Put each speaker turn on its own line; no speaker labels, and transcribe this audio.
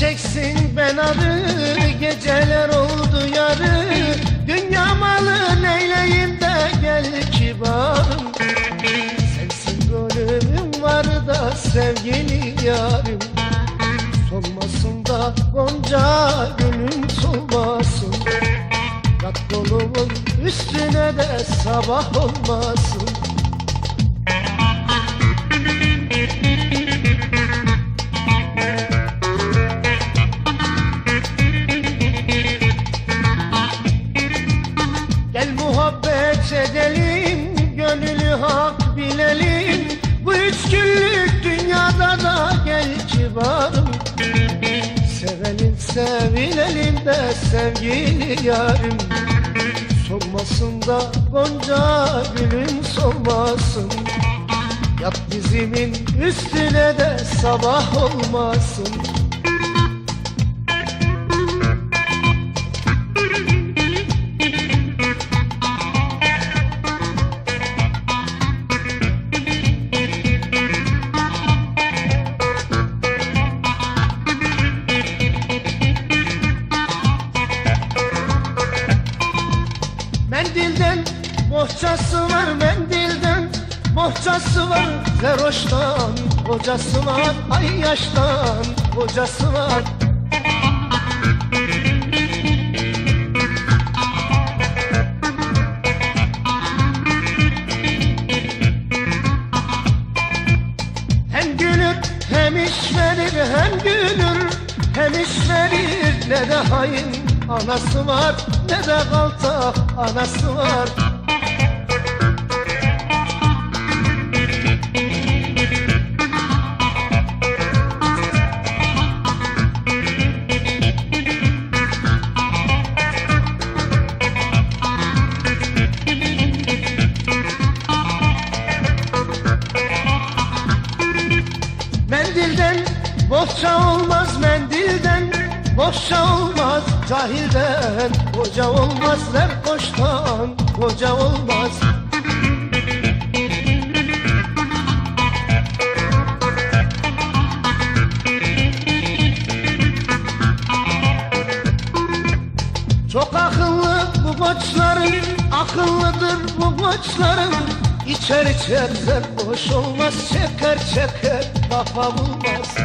Diyeceksin ben arı Geceler oldu yarı. Dünya malı neyleyim de gel kibarım. Sensin gönlümün var da sevgili yarım Solmasın da gonca gönlüm solmasın. Kat kolumun üstüne de sabah olmasın. Sevilelim de sevgili yarım Solmasın da gonca gülüm solmasın Yat dizimin üstüne de sabah olmasın Mendilden bohçası var mendilden bohçası var Zeroş'tan kocası var ay yaştan kocası var. Hem gülür hem iş verir hem gülür hem iş verir Ne de hain anası var ne de kaltak anası var. Mendilden bohça olmaz mendilden Bohça olmaz cahilden Koca olmaz koştan Koca olmaz. Çok akıllı bu koçların Akıllıdır bu koçların İçer içer boş olmaz Çeker çeker kafa bulmaz